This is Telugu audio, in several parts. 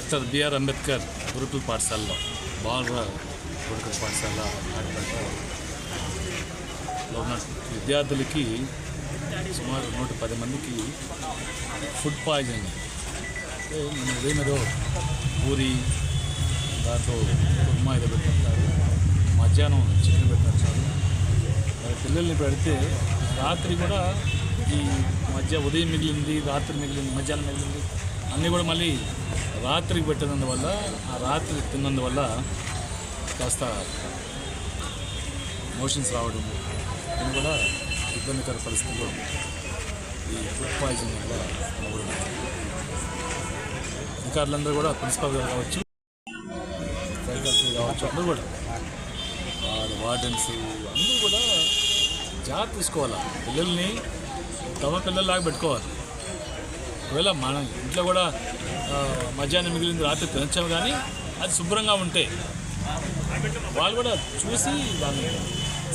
డాక్టర్ బిఆర్ అంబేద్కర్ గురుకుల పాఠశాలలో బాలరావు గురుకుల పాఠశాల ఆడపేటలో ఉన్న విద్యార్థులకి సుమారు నూట పది మందికి ఫుడ్ పాయిజన్. అంటే మన ఉదయం పూరి దాంట్లో కుర్మా ఏదో పెట్టుకుంటారు మధ్యాహ్నం చికెన్ పెట్టుకుంటారు మరి పిల్లల్ని పెడితే రాత్రి కూడా ఈ మధ్య ఉదయం మిగిలింది రాత్రి మిగిలింది మధ్యాహ్నం మిగిలింది అన్నీ కూడా మళ్ళీ రాత్రికి పెట్టినందువల్ల ఆ రాత్రి తిన్నందువల్ల కాస్త మోషన్స్ రావడం ఇది కూడా ఇబ్బందికర పరిస్థితుల్లో ఈ ఫుడ్ పాయిజన్ వల్ల అధికారులందరూ కూడా ప్రిన్సిపాల్ గారు కావచ్చు సైకాలజీ కావచ్చు అందరూ కూడా వార్డెన్స్ అందరూ కూడా జాగ్రత్త తీసుకోవాలి? పిల్లల్ని తమ పిల్లల్లాగా పెట్టుకోవాలి. ఒకవేళ మన ఇంట్లో కూడా మధ్యాహ్నం మిగిలింది రాత్రి తినచ్చాము కానీ అది శుభ్రంగా ఉంటే వాళ్ళు కూడా చూసి దాన్ని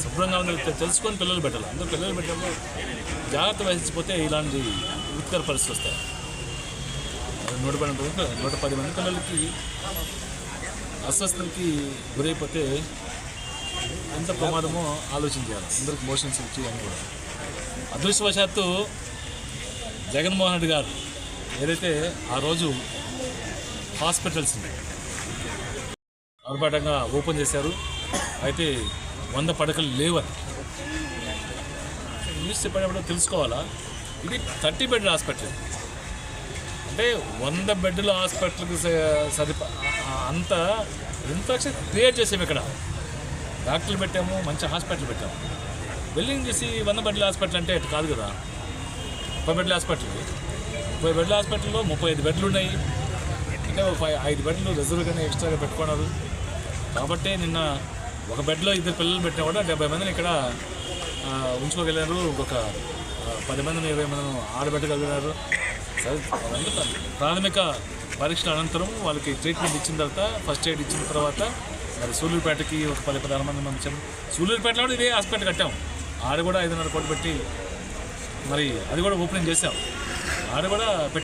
శుభ్రంగా ఉందో తెలుసుకొని పిల్లలు పెట్టాలి. అందరూ పిల్లలు పెట్టినప్పుడు జాగ్రత్త వహించిపోతే ఇలాంటి ఉత్కర పరిస్థితి వస్తాయి. నూట పన్నెండు నూట పది మంది పిల్లలకి అస్వస్థతకి గురైపోతే ఎంత ప్రమాదమో ఆలోచించాలి అందరికి మోషన్స్ వచ్చి అని కూడా. అదృష్టవశాత్తు జగన్మోహన్ రెడ్డి గారు ఏదైతే ఆ రోజు హాస్పిటల్స్ ఆర్భాటంగా ఓపెన్ చేశారు. అయితే వంద పడకలు లేవని. న్యూస్ చెప్పేటప్పుడు తెలుసుకోవాలా? ఇది థర్టీ బెడ్ హాస్పిటల్. అంటే వంద బెడ్ల హాస్పిటల్కి సరి సరిప అంత ఇన్ఫెక్షన్ క్రియేట్ చేసాము ఇక్కడ. డాక్టర్లు పెట్టాము మంచి హాస్పిటల్ పెట్టాము బిల్డింగ్ చేసి వంద బెడ్ల హాస్పిటల్ అంటే అటు కాదు కదా? ముప్పై బెడ్ల హాస్పిటల్. ముప్పై బెడ్ల హాస్పిటల్లో ముప్పై ఐదు బెడ్లు ఉన్నాయి. అంటే ఒక ఫైవ్ ఐదు బెడ్లు రిజర్వ్గానే ఎక్స్ట్రాగా పెట్టుకున్నారు. కాబట్టి నిన్న ఒక బెడ్లో ఇద్దరు పిల్లలు పెట్టినా కూడా డెబ్బై మందిని ఇక్కడ ఉంచుకోగలిగారు. ఒక పది మందిని ఇరవై మందిని ఆడబెట్టగలిగినారు సరే ప్రాథమిక పరీక్షల అనంతరం వాళ్ళకి ట్రీట్మెంట్ ఇచ్చిన తర్వాత ఫస్ట్ ఎయిడ్ ఇచ్చిన తర్వాత మరి సూళ్ళూరుపేటకి ఒక పది పదహారు మంది పంపించాము. సూళ్ళూరుపేటలో కూడా ఇదే హాస్పిటల్ కట్టాం ఆడ కూడా ఐదున్నర కోట్లు పెట్టి మరి అది కూడా ఓపెనింగ్ చేసాం ఆడ కూడా